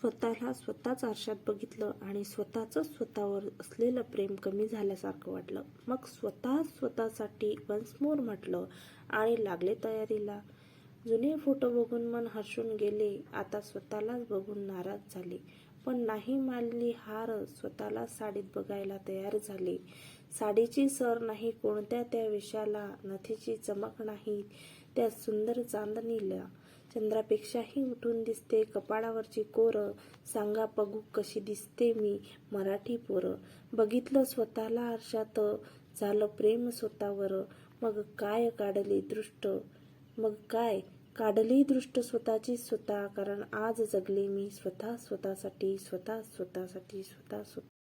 स्वतःला स्वतःच आरशात बघितलं आणि स्वतःच स्वतःवर असलेलं प्रेम कमी झाल्यासारखं वाटलं. मग स्वतः स्वतःसाठी वन्स मोर म्हटलं आणि लागले तयारीला. जुने फोटो बघून मन हर्षून गेले. आता स्वतःलाच बघून नाराज झाले. पण नाही मानली हार स्वतःला साडीत बघायला तयार झाले. साडीची सर नाही कोणत्या त्या विषाला नथीची चमक नाही त्या सुंदर चांदणीला. चंद्रापेक्षाही उठून दिसते कपाळावरची कोर सांगा बघू कशी दिसते मी मराठी पोर. बघितलं स्वतःला आरशात झालं प्रेम स्वतःवर. मग काय काढले दृष्ट? मग काय? काढली दृष्ट स्वतःची स्वतः कारण आज जगले मी स्वतः स्वतःसाठी स्वतः स्वतःसाठी स्वतः स्वतः.